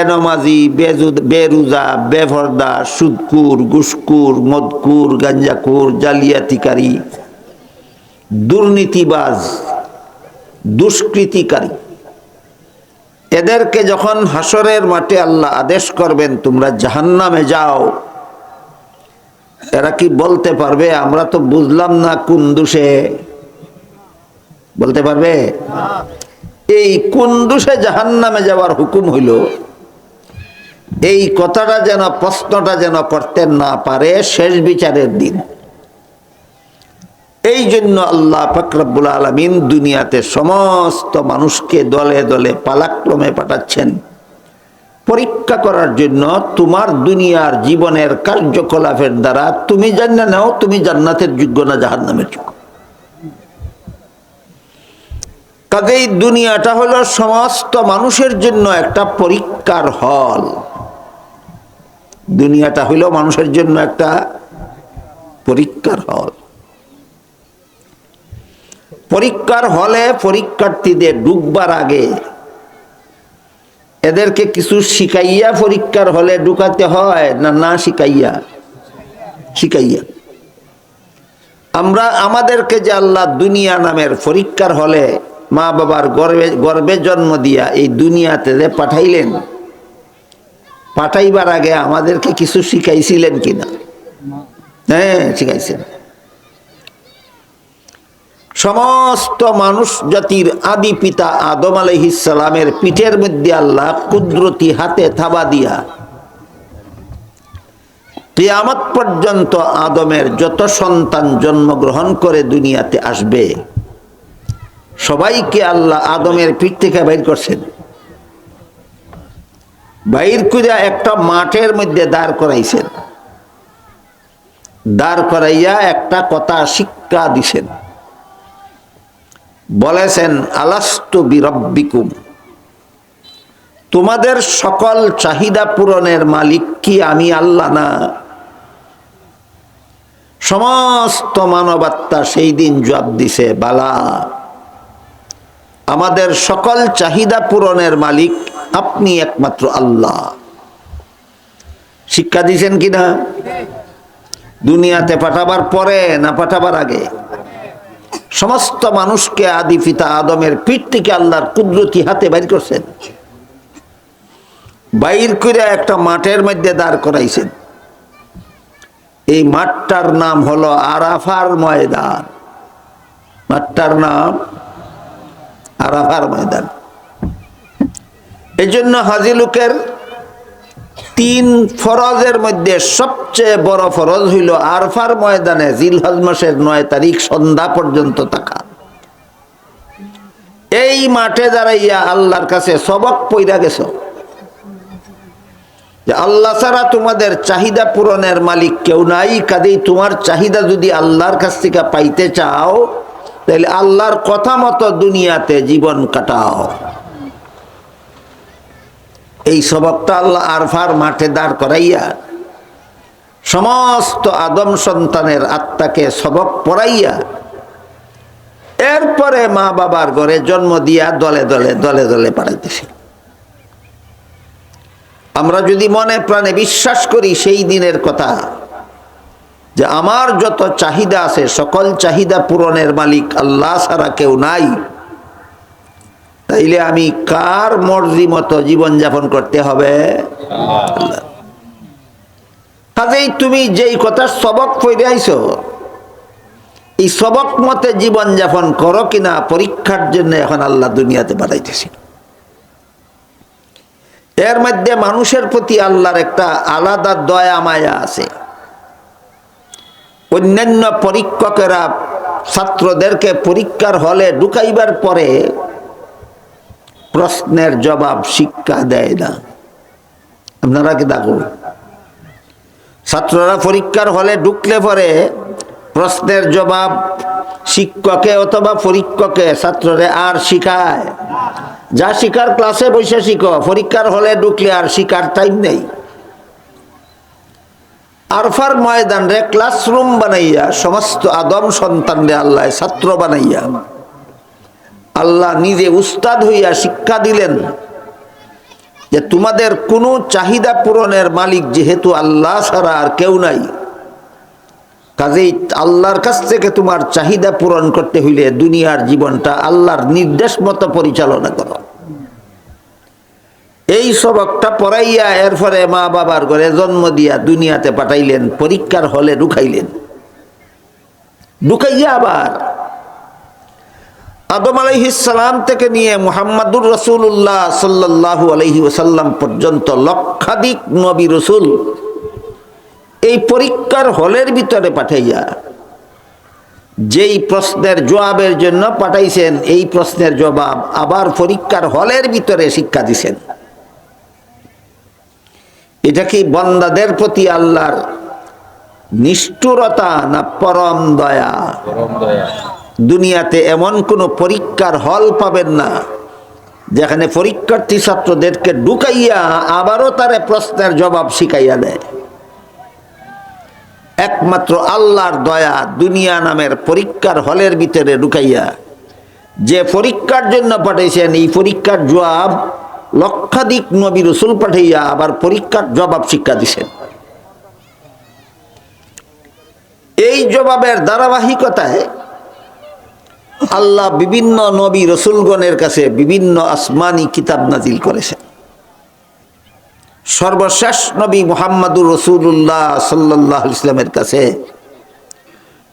বেনমাজি বেরুজা বেফরদা সুদকুর গুসকুর মদকুর গাঞ্জাকুর জালিয়াতিকারী দুর্নীতিবাজ দুষ্কৃতিকারী। এদেরকে যখন হাসরের মাঠে আল্লাহ আদেশ করবেন তোমরা জাহান্নামে যাও। এরা কি বলতে পারবে? আমরা তো বুঝলাম না কুন্দুসে বলতে পারবে? এই কুন্দুসে জাহান্নামে যাওয়ার হুকুম হইল? এই কথাটা যেন, প্রশ্নটা যেন করতে না পারে, শেষ বিচারের দিন। এই জন্য আল্লাহ ফকরাবুল আলমিন দুনিয়াতে সমস্ত মানুষকে দলে দলে পালাক্রমে পাঠাচ্ছেন। পরীক্ষা করার জন্য তোমার দুনিয়ার জীবনের কার্যকলাপের দ্বারা তুমি জান্না নাও, তুমি জান্নাতের যোগ্য না, জাহান্নামের যোগ্য। কাজেই দুনিয়াটা হলো সমস্ত মানুষের জন্য একটা পরীক্ষার হল। দুনিয়াটা হইল মানুষের জন্য একটা পরীক্ষার হল। পরীক্ষার হলে পরীক্ষার্থীদের ঢুকবার আগে এদেরকে কিছু শিখাইয়া পরীক্ষার হলে ঢুকাতে হয় না না শিখাইয়া? শিখাইয়া। আমরা আমাদেরকে যে আল্লাহ দুনিয়া নামের পরীক্ষার হলে মা বাবার গর্বে গর্বে জন্ম দিয়া এই দুনিয়াতে পাঠাইলেন পাঠাইবার আগে আমাদেরকে কিছু শিখাইছিলেন কিনা? হ্যাঁ শিখাইছেন। সমস্ত মানুষ জাতির আদি পিতা আদম আলহিসালামের পিঠের মধ্যে আল্লাহ কুদরতি হাতে থাবা দিয়া কিয়ামত পর্যন্ত আদমের যত সন্তান জন্মগ্রহণ করে দুনিয়াতে আসবে, সবাইকে আল্লাহ আদমের পিঠ থেকে বাইর করছেন। বাইর করে একটা মাঠের মধ্যে দাঁড় করাইছেন। দাঁড় করাইয়া একটা কথা শিক্ষা দিছেন। বলেছেন, আলাস্তু বিরব্বিকুম। তোমাদের সকল চাহিদা পূরণের মালিক কি আমি আল্লাহ না? সমস্ত মানবাত্মা সেই দিন জবাব দিছে, বালা। আমাদের সকল চাহিদা পূরণের মালিক আপনি একমাত্র আল্লাহ। শিক্ষা দিছেন কিনা দুনিয়াতে পাঠাবার পরে না পাঠাবার আগে? সমস্ত মানুষকে আদি পিতা আদমের পিঠ থেকে আল্লাহর কুদরতি হাতে বাইর করছেন। বাইর করে একটা মাঠের মধ্যে দাঁড় করাইছেন। এই মাঠটার নাম হলো আরাফার ময়দান। মাঠটার নাম আরাফার ময়দান। এই জন্য হাজি হাজিলুকের তিন ফরজের মধ্যে সবচেয়ে বড় ফরজ হইল আরফার ময়দানে জিলহজ মাসের নয় তারিখ সন্ধ্যা পর্যন্ত থাকা। এই মাঠে দাঁড়াইয়া আল্লাহর কাছে সবক পইরা গেছ। যে আল্লাহ ছাড়া তোমাদের চাহিদা পূরণের মালিক কেউ নাই, কাজেই তোমার চাহিদা যদি আল্লাহর কাছ থেকে পাইতে চাও তাহলে আল্লাহর কথা মতো দুনিয়াতে জীবন কাটাও। এই সবকটা আল্লাহ আরফার মাঠে দাঁড় করাইয়া সমস্ত আদম সন্তানের আত্মাকে সবক পড়াইয়া এরপরে মা বাবার ঘরে জন্ম দিয়া দলে দলে দলে দলে পাঠাইতেছে আমরা যদি মনে প্রাণে বিশ্বাস করি সেই দিনের কথা যে আমার যত চাহিদা আছে, সকল চাহিদা পূরণের মালিক আল্লাহ ছাড়া কেউ নাই। তাইলে আমি কার মর্জি মতো জীবনযাপন করতে হবে? কাজেই তুমি যেই কথার সবক পড়ে আইছো, এই সবক মতে জীবনযাপন করো কিনা পরীক্ষার জন্য এখন আল্লাহ দুনিয়াতে পাঠাইতেছি। এর মধ্যে মানুষের প্রতি আল্লাহর একটা আলাদা দয়া মায়া আছে। অন্যান্য পরীক্ষকেরা ছাত্রদেরকে পরীক্ষার হলে ঢুকাইবার পরে প্রশ্নের জবাব শিক্ষা দেয় না। আপনারা কি দেখো? ছাত্ররা পরীক্ষার হলে ঢুকলে পরে প্রশ্নের জবাব শিক্ষকে অথবা পরীক্ষকে ছাত্ররে আর শিখায়। যা শিকার ক্লাসে বসে শিখো, পরীক্ষার হলে ঢুকলে আর শিকার টাইম নেই। আরফার ময়দান রে ক্লাসরুম বানাইয়া, সমস্ত আদম সন্তান রে আল্লাহ ছাত্র বানাইয়া। আল্লাহ নিজে উস্তাদ হইয়া শিক্ষা দিলেন যে তোমাদের কোনো চাহিদা পূরণের মালিক যেহেতু আল্লাহ ছাড়া আর কেউ নাই। কাজেই আল্লাহর কাছ থেকে তোমার চাহিদা পূরণ করতে হইলে দুনিয়ার জীবনটা আল্লাহর নির্দেশ মতো পরিচালনা করো। এই সবকটা পড়াইয়া এরপরে মা বাবার ঘরে জন্ম দিয়া দুনিয়াতে পাঠাইলেন, পরীক্ষার হলে ঢুকাইলেন। ঢুকাইয়া আবার আদম আলাইহিসালাম থেকে নিয়ে মুহাম্মাদুর রসুল্লাহ সাল্লাহ আলহি ওসাল্লাম পর্যন্ত লক্ষাধিক নবী রসুল এই পরীক্ষার হলের ভিতরে পাঠাইয়া যেই প্রশ্নের জবাবের জন্য পাঠাইছেন, এই প্রশ্নের জবাব আবার পরীক্ষার হলের ভিতরে শিক্ষা দিছেন। এটা কি বন্দাদের প্রতি আল্লাহর নিষ্ঠুরতা না পরম দয়া? দুনিয়াতে এমন কোনো পরীক্ষার হল পাবেন না যেখানে পরীক্ষার্থী ছাত্রদেরকে ঢুকাইয়া আবারও তারে প্রশ্নের জবাব শিখাইয়া দেয়। একমাত্র আল্লাহর দয়া দুনিয়া নামের পরীক্ষার হলের ভিতরে ঢুকাইয়া যে পরীক্ষার জন্য পাঠাইছেন এই পরীক্ষার জবাব লক্ষাধিক নবী রসুল পাঠাইয়া আবার পরীক্ষার জবাব শিক্ষা দিছেন। এই জবাবের ধারাবাহিকতায় আল্লাহ বিভিন্ন নবী রসুলগণের কাছে বিভিন্ন আসমানি কিতাব নাজিল করেছেন। সর্বশেষ নবী মোহাম্মদুর রসুল্লাহ সাল্লাহ ইসলামের কাছে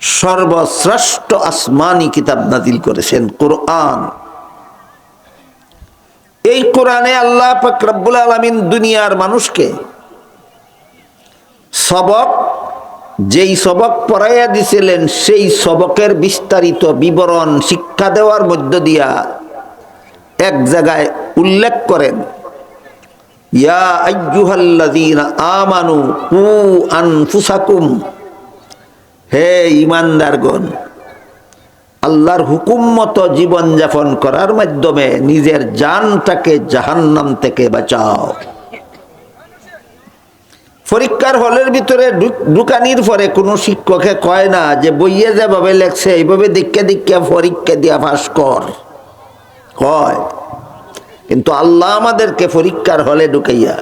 সর্বশ্রেষ্ঠ আসমানি কিতাব নাজিল করেছেন, কোরআন। এই কোরআনে আল্লাহ ফকরাবুল আলমিন দুনিয়ার মানুষকে সবক, যেই সবক পড়াইয়া দিছিলেন, সেই সবকের বিস্তারিত বিবরণ শিক্ষা দেওয়ার মধ্য দিয়া এক জায়গায় উল্লেখ করেন, ইয়া আমানু কু আনফুসাকুম, হে ইমানদারগণ আল্লাহর হুকুম মতো জীবনযাপন করার মাধ্যমে নিজের জানটাকে জাহান্নাম থেকে বাঁচাও। পরীক্ষার হলের ভিতরে ঢুকানির পরে কোনো শিক্ষকে কয় না যে বইয়ে যেভাবে লেখছে, এইভাবে দিকে দিকে পরীক্ষা দিয়া পাস কর। কিন্তু আল্লাহ আমাদেরকে পরীক্ষার হলে ঢুকাইয়া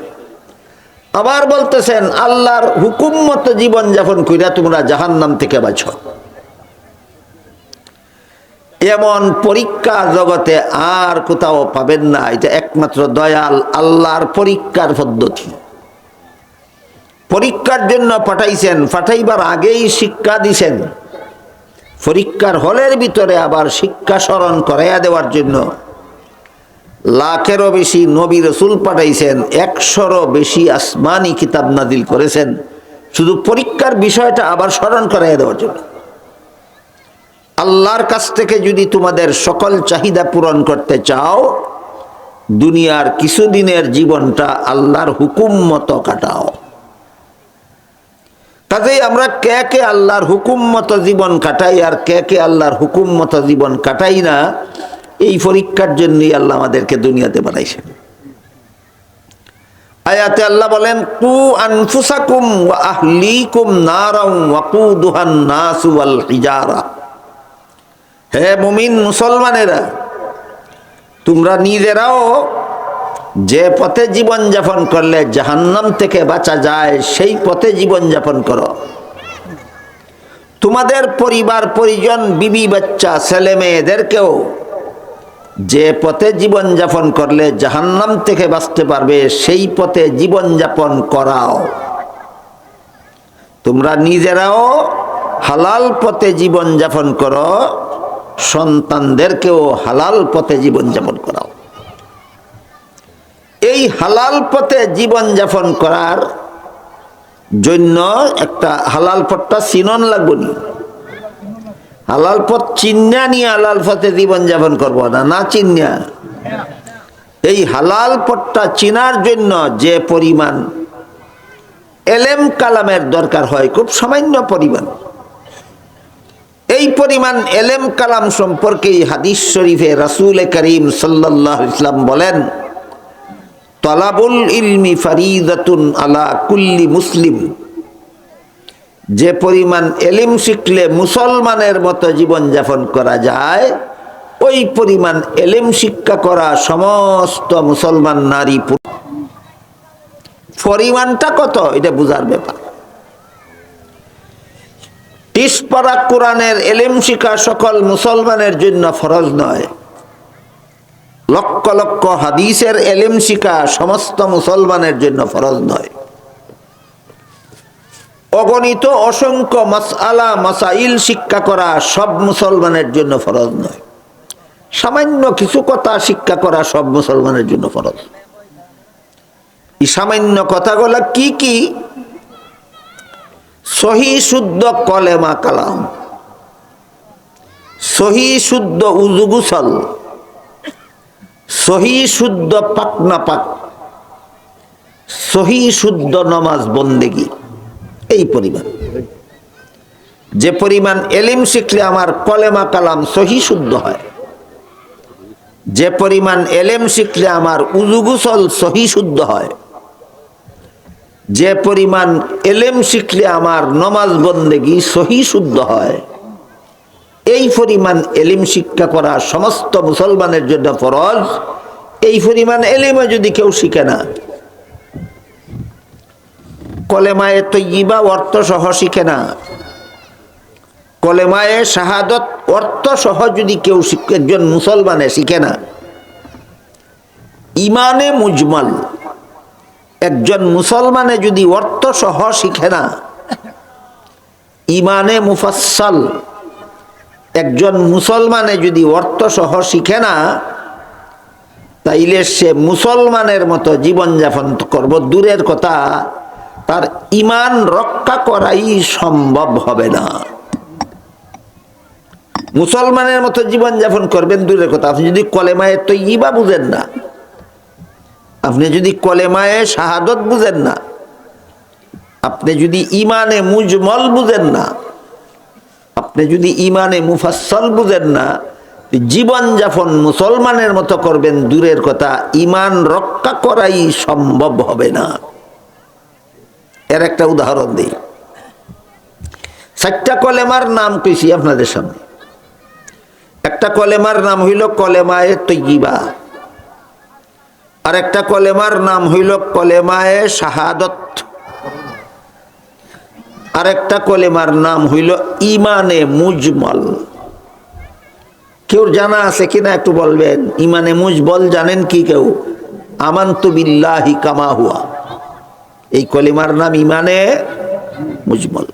আবার বলতেছেন, আল্লাহর হুকুম মতো জীবনযাপন কইরা তোমরা জাহান্নাম থেকে বাঁচো। এমন পরীক্ষা জগতে আর কোথাও পাবেন না। এটা একমাত্র দয়াল আল্লাহর পরীক্ষার পদ্ধতি। পরীক্ষার জন্য পাঠাইছেন, পাঠাইবার আগেই শিক্ষা দিছেন। পরীক্ষার হলের ভিতরে আবার শিক্ষা স্মরণ করাইয়া দেওয়ার জন্য লাখেরও বেশি নবী রসুল পাঠাইছেন, একশোরও বেশি আসমানি কিতাব নাদিল করেছেন। শুধু পরীক্ষার বিষয়টা আবার স্মরণ করাইয়া দেওয়ার জন্য। আল্লাহর কাছ থেকে যদি তোমাদের সকল চাহিদা পূরণ করতে চাও, দুনিয়ার কিছুদিনের জীবনটা আল্লাহর হুকুম মতো কাটাও। কাজেই আমরা কে কে আল্লাহর হুকুম মতো জীবন কাটাই আর কে কে আল্লাহর হুকুম মতো জীবন কাটাই না, এই পরীক্ষার জন্যই আল্লাহ আমাদেরকে দুনিয়াতে বানাইছেন। আয়াতে আল্লাহ বলেন, কু আনফুসাকুম ওয়া আহলিকুম নারাম ওয়াকুদুহান নাসু ওয়াল হিজারা। হে মুমিন মুসলমানেরা, তোমরা নিজেরাও যে পথে জীবন যাপন করলে জাহান্নাম থেকে বাঁচা যায়, সেই পথে জীবন যাপন করো। তোমাদের পরিবার, পরিজন, বিবি, বাচ্চা, ছেলে মেয়েদেরকেও যে পথে জীবন যাপন করলে জাহান্নাম থেকে বাঁচতে পারবে, সেই পথে জীবন যাপন করাও। তোমরা নিজেরাও হালাল পথে জীবন যাপন করো। সন্তানদেরকেও হালাল পথে জীবন যাপন করাও। এই হালাল পথে জীবন যাপন করার জন্য একটা হালাল পথটা চিনন লাগবনি হালাল পথ চিন্না নিয়ে হালাল পথে জীবন যাপন করব না না চিন্না। এই হালাল পথটা চিনার জন্য যে পরিমাণ এলেম কালামের দরকার হয়, খুব সামান্য পরিমাণ। এই পরিমাণ এলেম কালাম সম্পর্কে হাদিস শরীফে রাসুল করিম সাল্লাহ ইসলাম বলেন, তলাবুল ইলমি ফারিদাতুন আলা কুল্লি মুসলিম। যে পরিমাণ এলিম শিখলে মুসলমানের মতো জীবনযাপন করা যায়, ওই পরিমাণ এলিম শিক্ষা করা সমস্ত মুসলমান নারী পরিমাণটা কত? এটা বোঝার ব্যাপার। তিসপাড়া কোরআনের এলেম শিখা সকল মুসলমানের জন্য ফরজ নয়। লক্ষ লক্ষ হাদিসের এলেম শিখা সমস্ত মুসলমানের জন্য ফরজ নয়। অগণিত অসংখ্য মাসআলা, মাসাইল শিক্ষা করা সব মুসলমানের জন্য ফরজ নয়। সামান্য কিছু কথা শিক্ষা করা সব মুসলমানের জন্য ফরজ। এই সামান্য কথাগুলো কি কি? সহি শুদ্ধ কলেমা কালাম। সহি শুদ্ধ উজুগুসল সহি শুদ্ধ পাকনা পাক। সহি শুদ্ধ নমাজ বন্দেগী। এই পরিমাণ। যে পরিমাণ এলিম শিখলে আমার কলেমা কালাম সহি শুদ্ধ হয়। যে পরিমাণ এলেম শিখলে আমার উজুগুসল সহি শুদ্ধ হয়। যে পরিমাণ এলেম শিখলে আমার নমাজ বন্দেগী সহি শুদ্ধ হয়। এই পরিমাণ এলিম শিক্ষা করা সমস্ত মুসলমানের জন্য ফরজ। এই পরিমাণ এলিমে যদি কেউ শিখে না। কলেমায়ে তৈবা অর্থ সহ শিখে না। কলেমায়ে শাহাদত অর্থ সহ যদি কেউ একজন মুসলমানে শিখে না। ইমানে মুজমাল। একজন মুসলমানে যদি অর্থ সহ শিখে না, ইমানে মুফাসসাল। একজন মুসলমানে যদি অর্থ সহ শিখে না, তাইলে সে মুসলমানের মতো জীবনযাপন করব। দূরের কথা, তার ইমান রক্ষা করাই সম্ভব হবে না। মুসলমানের মতো জীবনযাপন করবেন দূরের কথা। আপনি যদি কলেমায়ে তো ইবা বুঝেন না আপনি যদি কলেমায়ে শাহাদত বুঝেন না, আপনি যদি ইমানে মুজমল বুঝেন না, আপনি যদি ইমানে মুফাসল বুঝেন না জীবনযাপন মুসলমানের মতো করবেন, দূরের কথা ইমান রক্ষা করাই সম্ভব হবে না। এর একটা উদাহরণ দিই। চারটা কলেমার নাম কইছি আপনাদের সামনে। একটা কলেমার নাম হইল কলেমায়ে তৈবা আর একটা কলেমার নাম হইল কলেমায়ে শাহাদত। আর একটা কলেমার নাম হইল ইমানে মুজমল। কেউ জানা আছে কিনা একটু বলবেন? ইমানে মুজবল জানেন কি কেউ? আমান্তু বিল্লাহি কামা হুয়া। এই কলিমার নাম ইমানে মুজমল।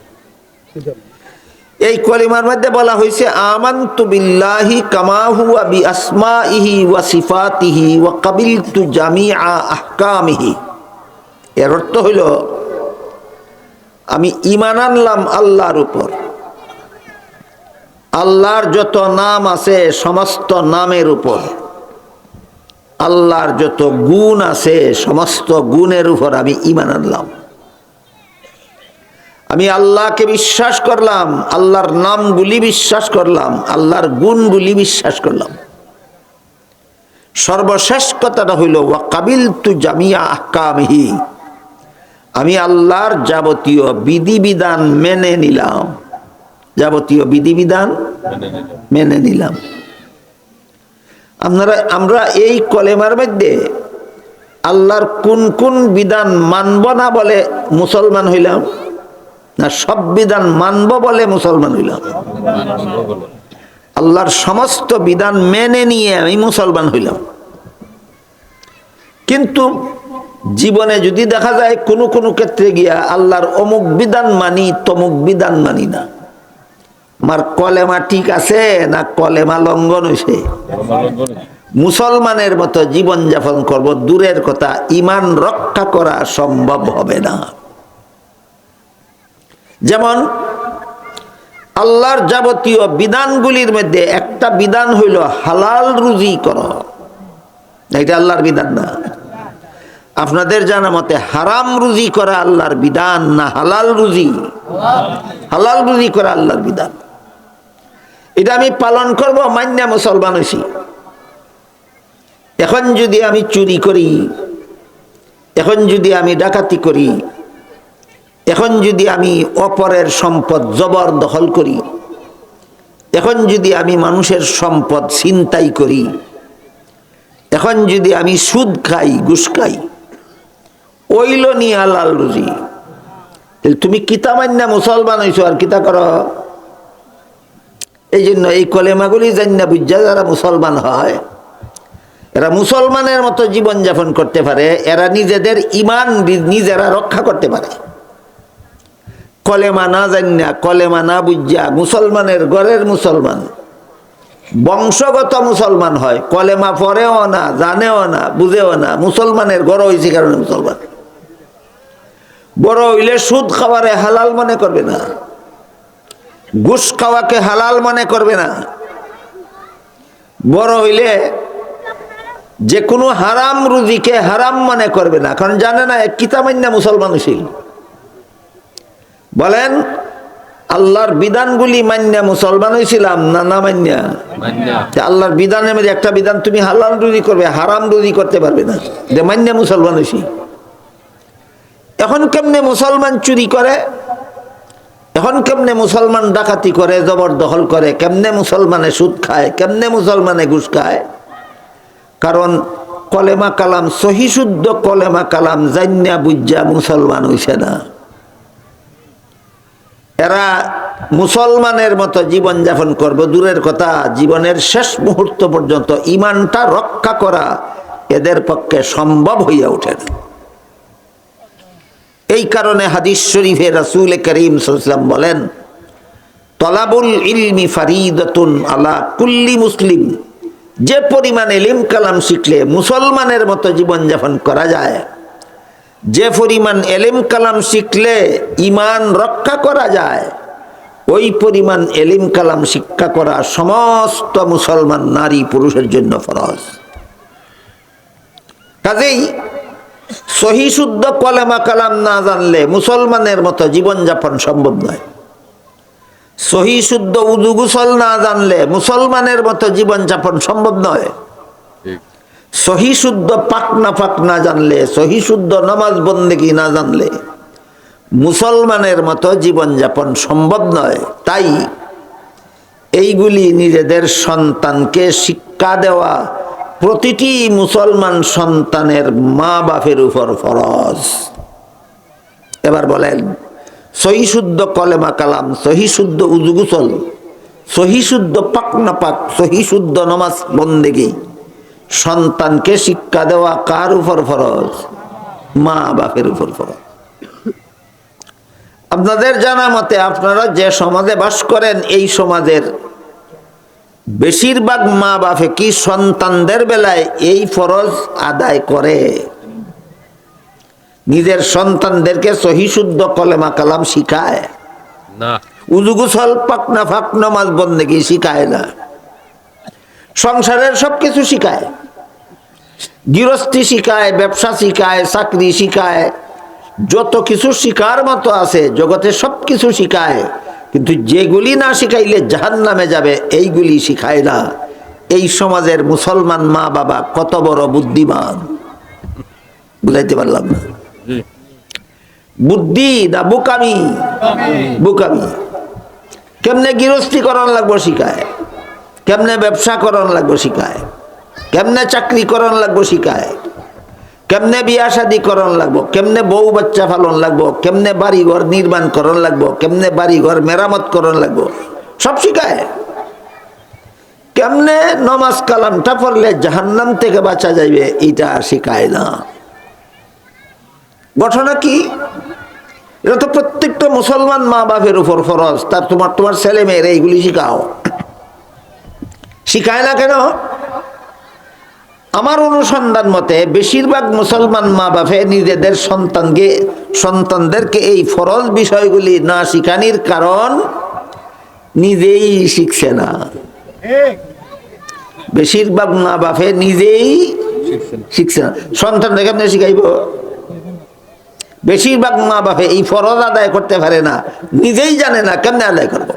এই কলিমার মধ্যে বলা হয়েছে, আমান্তু বিল্লাহি কামা হুয়া বি আসমাইহি ওয়া সিফাতিহি ওয়া কাবিলতু জামিআ আহকামিহি। এর অর্থ হইল, আমি ইমান আনলাম আল্লাহর উপর। আল্লাহর যত নাম আছে সমস্ত নামের উপর। আল্লাহর যত গুণ আছে সমস্ত গুণের উপর আমি ইমান আনলাম। আমি আল্লাহকে বিশ্বাস করলাম, আল্লাহর নামগুলি বিশ্বাস করলাম, আল্লাহর গুণগুলি বিশ্বাস করলাম। সর্বশেষ কথাটা হইল, ওয়া কাবিল তু জামিয়া আহকামহি। আমি আল্লাহর যাবতীয় বিধিবিধান মেনে নিলাম। যাবতীয় বিধিবিধান মেনে নিলাম। আপনারা, আমরা এই কলেমার মধ্যে আল্লাহর কোন কোন বিধান মানব না বলে মুসলমান হইলাম। না সব বিধান মানব বলে মুসলমান হইলাম। আল্লাহর সমস্ত বিধান মেনে নিয়ে আমি মুসলমান হইলাম। কিন্তু জীবনে যদি দেখা যায় কোনো কোনো ক্ষেত্রে গিয়া আল্লাহর অমুক বিধান মানি, তমুক বিধান মানি না। আমার কলেমা ঠিক আছে না কলেমা লঙ্ঘন হয়েছে মুসলমানের মতো জীবন যাপন করব, দূরের কথা, ইমান রক্ষা করা সম্ভব হবে না। যেমন, আল্লাহর যাবতীয় বিধানগুলির মধ্যে একটা বিধান হইল হালাল রুজি কর। এটা আল্লাহর বিধান না। আপনাদের জানা মতে হারাম রুজি করা আল্লাহর বিধান না হালাল রুজি? হালাল রুজি করা আল্লাহর বিধান। এটা আমি পালন করব মান্যা মুসলমান হয়েছি এখন যদি আমি চুরি করি, এখন যদি আমি ডাকাতি করি এখন যদি আমি অপরের সম্পদ জবর দখল করি, এখন যদি আমি মানুষের সম্পদ ছিনতাই করি, এখন যদি আমি সুদ খাই, ঘুষ খাই, ওইল নি হালাল রুজি। তুমি কিতা মান্না মুসলমান হইছো আর কিতা করো? এই জন্য এই কলেমাগুলি জান্না বুঝা যারা মুসলমান হয়, এরা মুসলমানের মতো জীবন যাপন করতে পারে, এরা নিজেদের ইমান নিজেরা রক্ষা করতে পারে। কলেমা না জান্না কলেমা না বুঝা মুসলমানের ঘরের মুসলমান। বংশগত মুসলমান হয়, কলেমা পড়েও না, জানেও না, বুঝেও না, মুসলমানের গড় হয়েছে কারণে মুসলমান। বড় হইলে সুদ খাওয়ারে হালাল মনে করবে না। ঘুষ খাওয়াকে হালাল মনে করবে না। বড় হইলে যে কোনো হারাম রুজিকে হারাম মনে করবে না, কারণ জানে না, এক কিতামান্যা মুসলমান ছিল বলেন আল্লাহর বিধানগুলি মান্যা মুসলমান হয়েছিলাম না না মান্যা আল্লাহর বিধানের মধ্যে একটা বিধান তুমি হালাল রুজি করবে হারাম রুজি করতে পারবে না। যে মান্যা মুসলমান হয়েছি এখন কেমনে মুসলমান চুরি করে? এখন কেমনে মুসলমান ডাকাতি করে জবরদখল করে? কেমনে মুসলমানে সুদ খায়? কেমনে মুসলমানে ঘুষ খায়? কারণ কলেমা কালাম সহি শুদ্ধ কলেমা কালাম জান্যা বুজ্জা মুসলমান হইছে না। এরা মুসলমানের মতো জীবন যাপন করব। দূরের কথা, জীবনের শেষ মুহূর্ত পর্যন্ত ইমানটা রক্ষা করা এদের পক্ষে সম্ভব হইয়া ওঠে না। এই কারণে হাদিস শরীফে রাসূল করিম সাল্লাম বলেন, তলাবুল ইলমি ফারিদতুন আলা কুল্লি মুসলিম। যে পরিমাণ এলিম কালাম শিখলে মুসলমানের মতো জীবনযাপন করা যায় যে পরিমাণ এলিম কালাম শিখলে ইমান রক্ষা করা যায়, ওই পরিমাণ এলিম কালাম শিক্ষা করা সমস্ত মুসলমান নারী পুরুষের জন্য ফরজ। কাজেই সহি শুদ্ধ কলেমা কালাম না জানলে মুসলমানের মতো জীবনযাপন সম্ভব নয়। সহি শুদ্ধ উদু গুসল না জানলে মুসলমানের মতো জীবনযাপন সম্ভব নয়। সহি শুদ্ধ পাক না না জানলে, সহি শুদ্ধ নামাজ বন্দেগি না জানলে? মুসলমানের মতো জীবনযাপন সম্ভব নয়। তাই এইগুলি নিজেদের সন্তানকে শিক্ষা দেওয়া প্রতিটি মুসলমান সন্তানের মা বাপের উপর ফরজ। এবার বলেন, সহি শুদ্ধ কলেমা কালাম, সহি শুদ্ধ উজুগুসল, সহি শুদ্ধ পাক না পাক, সহি শুদ্ধ নমাজ বন্দেগি সন্তানকে শিক্ষা দেওয়া কার উপর ফরজ? মা বাপের উপর ফরজ। আপনাদের জানা মতে আপনারা যে সমাজে বাস করেন এই সমাজের বেশিরভাগ মা বাপে কি সন্তানদের বেলায় এই ফরজ আদায় করে? নিজের সন্তানদেরকে সহিশুদ্ধ কলেমা কালাম শিখায়? না। উজুগুসল পাকনা ফাক নমাজ বন্দেগি শিখায় না। সংসারের সব কিছু শিখায়। গৃহস্থী শিখায় ব্যবসা শিখায় চাকরি শিখায়। যত কিছু শিকার মতো আছে জগতে সব কিছু শিখায়। কিন্তু যেগুলি না শিখাইলে জাহান নামে যাবে এইগুলি শিখায় না। এই সমাজের মুসলমান মা বাবা কত বড় বুদ্ধিমান। বুঝাইতে পারলাম না? বুদ্ধি না বুকামি? বুকামি। কেমনে গৃহস্থী করণ লাগবো শিখায়? কেমনে ব্যবসা করণ লাগবো শিখায়? কেমনে চাকরি করণ লাগবো শিখায়? কেমনে বিয়া শাদি করণ লাগবো? কেমনে বউ বাচ্চা পালন লাগবো? কেমনে বাড়ি ঘর নির্মাণ করণ লাগবো? কেমনে বাড়ি ঘর মেরামত করণ লাগবো? সব শিখায়। কেমনে নমাজ কালামটা পড়লে জাহান্নাম থেকে বাঁচা যাইবে, এটা শিখায় না। ঘটনা কি? এটা তো প্রত্যেকটা মুসলমান মা বাপের উপর ফরজ। তার তোমার তোমার ছেলে মেয়েরা এইগুলি শিখাও। শিখায় না কেন? আমার অনুসন্ধান মতে, বেশিরভাগ মুসলমান মা বাপে নিজেদের সন্তানকে, সন্তানদেরকে এই ফরজ বিষয়গুলি না শিখানির কারণ নিজেই শিখছে না। বেশিরভাগ মা বাপে নিজেই শিখছে না। সন্তানদের কেমনে শিখাইব? বেশিরভাগ মা বাপে এই ফরজ আদায় করতে পারে না, নিজেই জানে না কেমনে আদায় করব।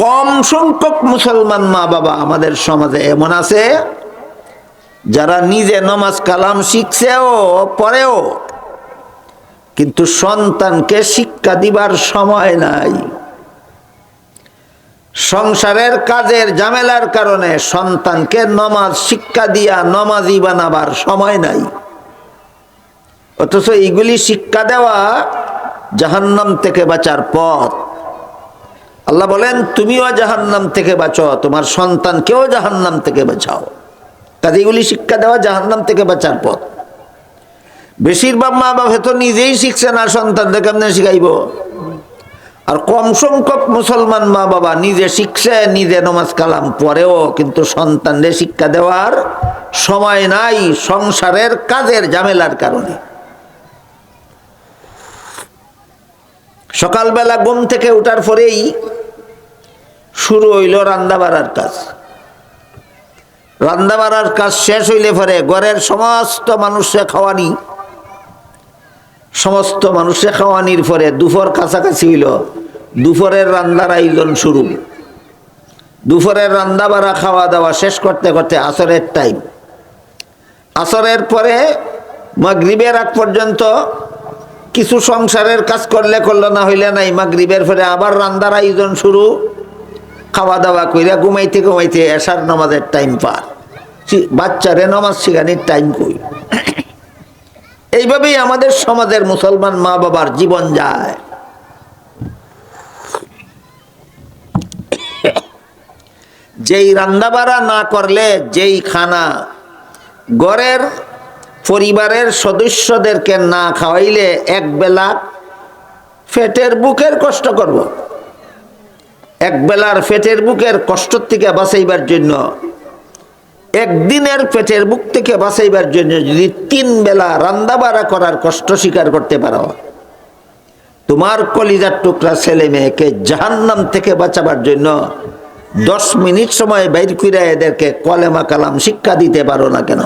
কম সংখ্যক মুসলমান মা বাবা আমাদের সমাজে এমন আছে, যারা নিজে নমাজ কালাম শিখছেও পরেও কিন্তু সন্তানকে শিক্ষা দিবার সময় নাই। সংসারের কাজের ঝামেলার কারণে সন্তানকে নমাজ শিক্ষা দিয়া নমাজি বানাবার সময় নাই। অথচ এইগুলি শিক্ষা দেওয়া জাহান্নাম থেকে বাঁচার পথ। আল্লাহ বলেন, তুমিও জাহান্নাম থেকে বাঁচো তোমার সন্তানকেও জাহান্নাম থেকে বাঁচাও। কাজে এগুলি শিক্ষা দেওয়া জাহান্নাম থেকে বাঁচার পথ। বেশিরভাগ মা বাবা তো নিজেই শিখছে না সন্তানদের কেমনে শিখাইব। আর কম সংখ্যক মুসলমান মা বাবা নিজে শিখছে, নিজে নমাজ কালাম পরেও কিন্তু সন্তানদের শিক্ষা দেওয়ার সময় নাই সংসারের কাজের ঝামেলার কারণে। সকালবেলা ঘুম থেকে উঠার পরেই শুরু হইল রান্না বাড়ার কাজ। রান্না বাড়ার কাজ শেষ হইলে পরে ঘরের সমস্ত মানুষে খাওয়ানি। সমস্ত মানুষে খাওয়ানির পরে দুপুর কাছাকাছি হইল। দুপুরের রান্নার আয়োজন শুরু। দুপুরের রান্না বাড়া খাওয়া দাওয়া শেষ করতে করতে আসরের টাইম আসরের পরে মাগরিবের আগ পর্যন্ত কিছু সংসারের কাজ করলে করল না হইলে নাই। মাগরিবের পরে আবার রান্নার আয়োজন শুরু। খাওয়া দাওয়া কইরা ঘুমাইতে ঘুমাইতে এসার নামাজের টাইম পার। বাচ্চারে নামাজ শিখানির টাইম কই? এইভাবেই আমাদের সমাজের মুসলমান মা বাবার জীবন যায়। যেই রান্নাবাড়া না করলে যেই খানা গড়ের পরিবারের সদস্যদেরকে না খাওয়াইলে এক বেলা ফেটের বুকের কষ্ট করব। এক বেলার পেটের বুকের কষ্ট থেকে বাঁচাইবার জন্য, একদিনের পেটের বুক থেকে বাঁচাইবার জন্য যদি তিন বেলা রান্দাবাড়া করার কষ্ট স্বীকার করতে পারো, তোমার কলিজার টুকরা ছেলে মেয়েকে জাহান্নাম থেকে বাঁচাবার জন্য দশ মিনিট সময় বাইর করে এদেরকে কলেমা কালাম শিক্ষা দিতে পারো না কেন?